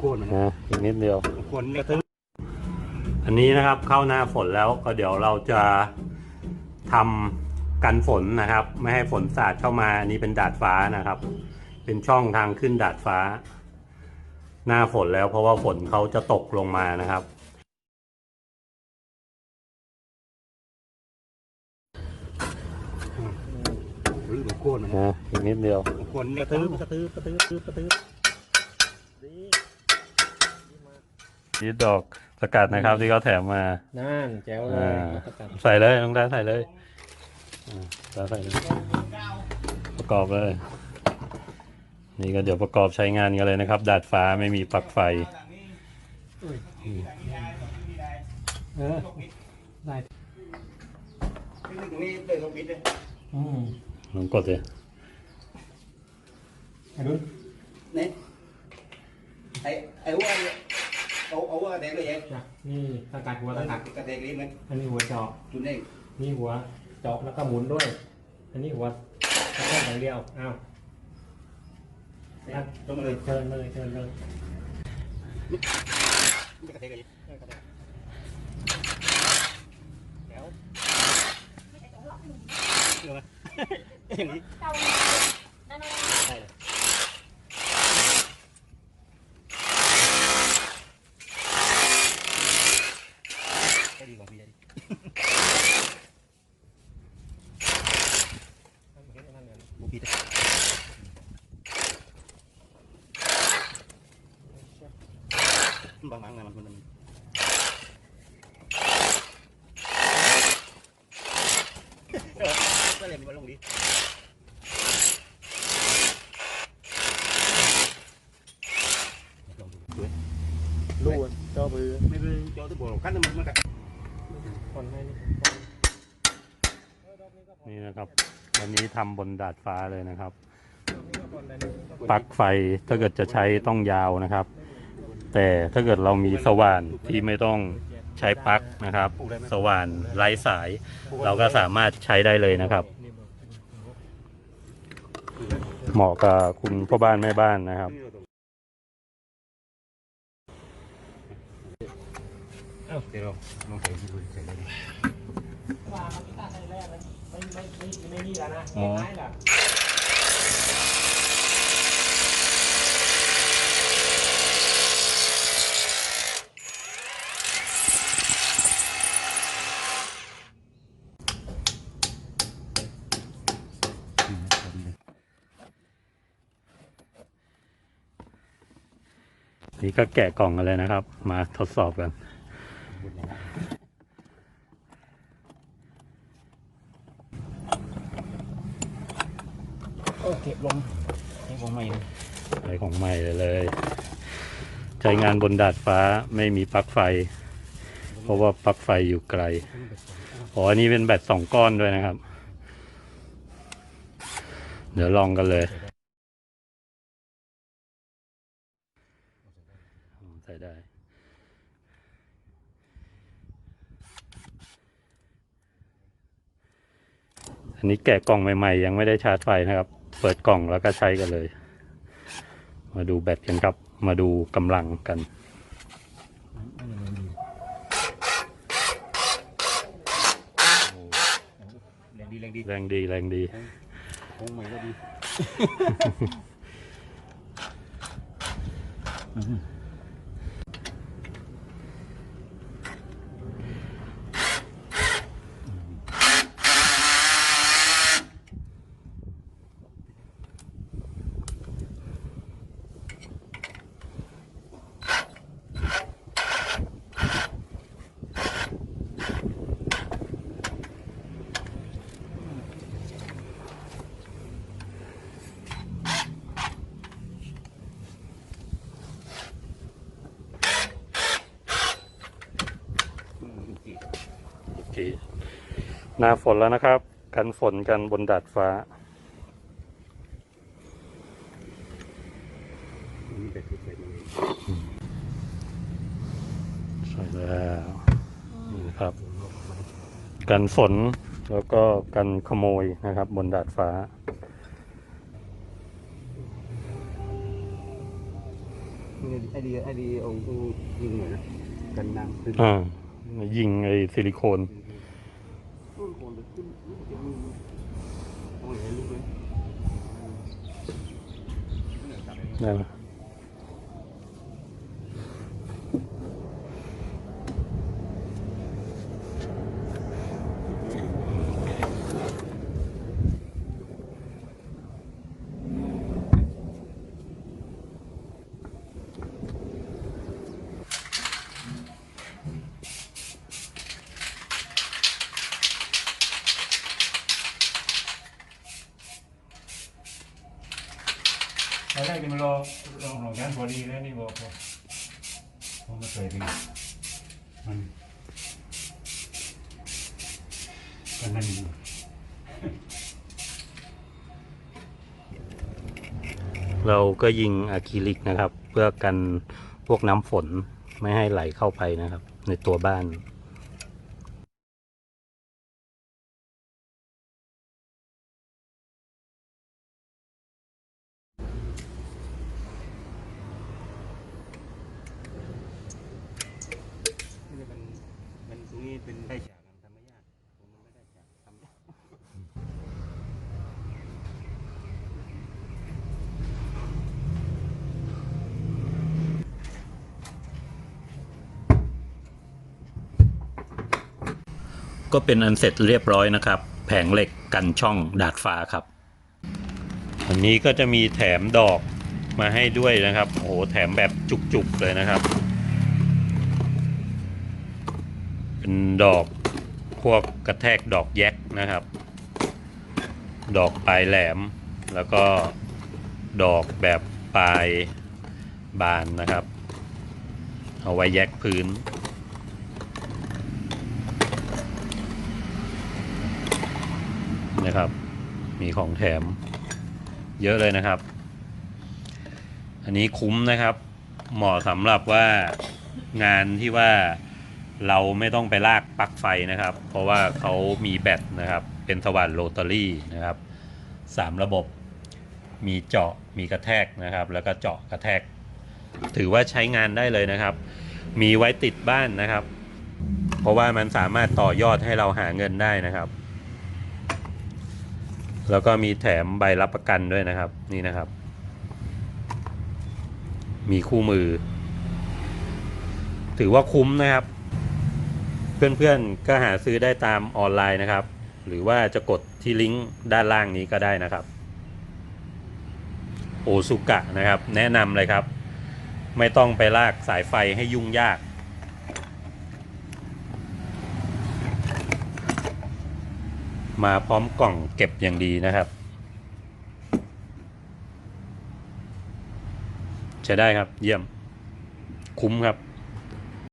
โคนมันนะอีกนิดเดียว โคนกระทึกอันนี้นะครับเข้าหน้าฝนแล้วก็เดี๋ยวเราจะทำกันฝนนะครับ ไม่ให้ฝนสาดเข้ามาอันนี้เป็นดาดฟ้านะครับ เป็นช่องทางขึ้นดาดฟ้า หน้าฝนแล้วเพราะว่าฝนเขาจะตกลงมานะครับ หรือโคนมันนะอีกนิดเดียว โคนกกระระตืทึอกกระตือกระตือกระตือกระตือนี่ ดอกสกัดนะครับ ที่เขาแถมมานั่นแจ๋วเลยอ่ารับประกันใส่เลยน้องดาใส่เลยอ่าดาใส่เลยประกอบเลย นี่ก็เดี๋ยวประกอบใช้งานกันเลยนะครับ ดาดฟ้าไม่มีปลั๊กไฟ เออได้ตรงนี้เลยเขาปิดเลยอืมลองกดเลยไอ้ดุนนี่ไอ้ไอ้ว่าเอาเอาว่าแดงเลยยังจ้ะนี่สกัดหัวสกัดกระเดงลิ้นมันอันนี้หัวเจาะจุดนี้นี่หัวเจาะแล้วก็หมุนด้วย อันนี้หัวกระแทกอย่างเดียวอ้าวนั่นตรงเลยเชิญเลยเชิญเลยกระเดงเลยแล้วเดี๋ยวนะอย่างนี้ใช่เลยได้ดีกว่าพี่ได้ดี นั่นเห็นนั่นเห็น บุพีได้ บางๆนะมันมันเออก็เลยมันลงดีลูกเจ้าบือไม่เป็นโจ้ตัวโบกันมันมันกันคนให้นี่นี่นะครับ วันนี้ทำบนดาดฟ้าเลยนะครับคนได้นี่ปลั๊กไฟถ้าเกิดจะใช้ต้องยาวนะครับ แต่ถ้าเกิดเรามีสว่านที่ไม่ต้องใช้ปลั๊กนะครับ สว่านไร้สาย เราก็สามารถใช้ได้เลยนะครับ เหมาะกับคุณพ่อบ้านแม่บ้านนะครับเดี๋ยวเราลองใส่ดูใส่ได้ดิว่าเขาพิการในแรกเลยไม่ไม่ไม่ไม่นี่แล้วนะอ๋อไม่ละ นี่ก็แกะกล่องกันเลยนะครับ มาทดสอบกันโอเคลงให้ผมใหม่อะไรของใหม่เลยเลย ใช้งานบนดาดฟ้าไม่มีปลั๊กไฟ เพราะว่าปลั๊กไฟอยู่ไกลอ๋ออันนี้เป็นแบตสองก้อนด้วยนะครับ เดี๋ยวลองกันเลยอ๋อใส่ได้ อันนี้แกะกล่องใหม่ๆ ยังไม่ได้ชาร์จไฟนะครับ เปิดกล่องแล้วก็ใช้กันเลย มาดูแบตกันครับ มาดูกำลังกันแรงดีแรงดีแรงดีแรงดีคงใหม่ก็ดี หน้าฝนแล้วนะครับ กันฝนกันบนดาดฟ้านี่แบบใส่มาเลยใช่แล้วนี่นะครับ กันฝนแล้วก็กันขโมยนะครับ บนดาดฟ้านี่ไอเดียไอเดียองค์ยิงหน่อยนะกันน้ำขึ้นอ่ายิงไอ้ซิลิโคน ต้นโคนเลยขึ้นลูกจะมีโอ้ยลูกเลย นั่นนะ ตอนแรกนี่มันรอรอของงานพอดีแล้วนี่บอกว่าผมมาใส่ดีมันกันนั่นอยู่เราก็ยิงอะคริลิกนะครับ เพื่อกันพวกน้ำฝนไม่ให้ไหลเข้าไปนะครับ ในตัวบ้านมันมันตรงนี้ เป็นได้ฉากกันทำไม่ยากผมมันไม่ได้ฉากทำยากก็เป็นอันเสร็จเรียบร้อยนะครับ แผงเหล็กกันช่องดาดฟ้าครับ อันนี้ก็จะมีแถมดอกมาให้ด้วยนะครับ โอ้โห แถมแบบจุกๆเลยนะครับ เป็นดอกพวกกระแทกดอกแยกนะครับ ดอกปลายแหลม แล้วก็ดอกแบบปลายบานนะครับ เอาไว้แยกพื้น นะครับ มีของแถมเยอะเลยนะครับ อันนี้คุ้มนะครับ เหมาะสำหรับว่างานที่ว่า เราไม่ต้องไปลากปลั๊กไฟนะครับ เพราะว่าเขามีแบตนะครับ เป็นสว่านโรตารี่นะครับสามระบบ มีเจาะ มีกระแทกนะครับ แล้วก็เจาะกระแทก ถือว่าใช้งานได้เลยนะครับ มีไว้ติดบ้านนะครับ เพราะว่ามันสามารถต่อยอดให้เราหาเงินได้นะครับ แล้วก็มีแถมใบรับประกันด้วยนะครับ นี่นะครับ มีคู่มือ ถือว่าคุ้มนะครับ เพื่อนๆก็หาซื้อได้ตามออนไลน์นะครับ หรือว่าจะกดที่ลิงก์ด้านล่างนี้ก็ได้นะครับ โอซุกะนะครับ แนะนำเลยครับ ไม่ต้องไปลากสายไฟให้ยุ่งยาก มาพร้อมกล่องเก็บอย่างดีนะครับ ใช้ได้ครับเยี่ยมคุ้มครับ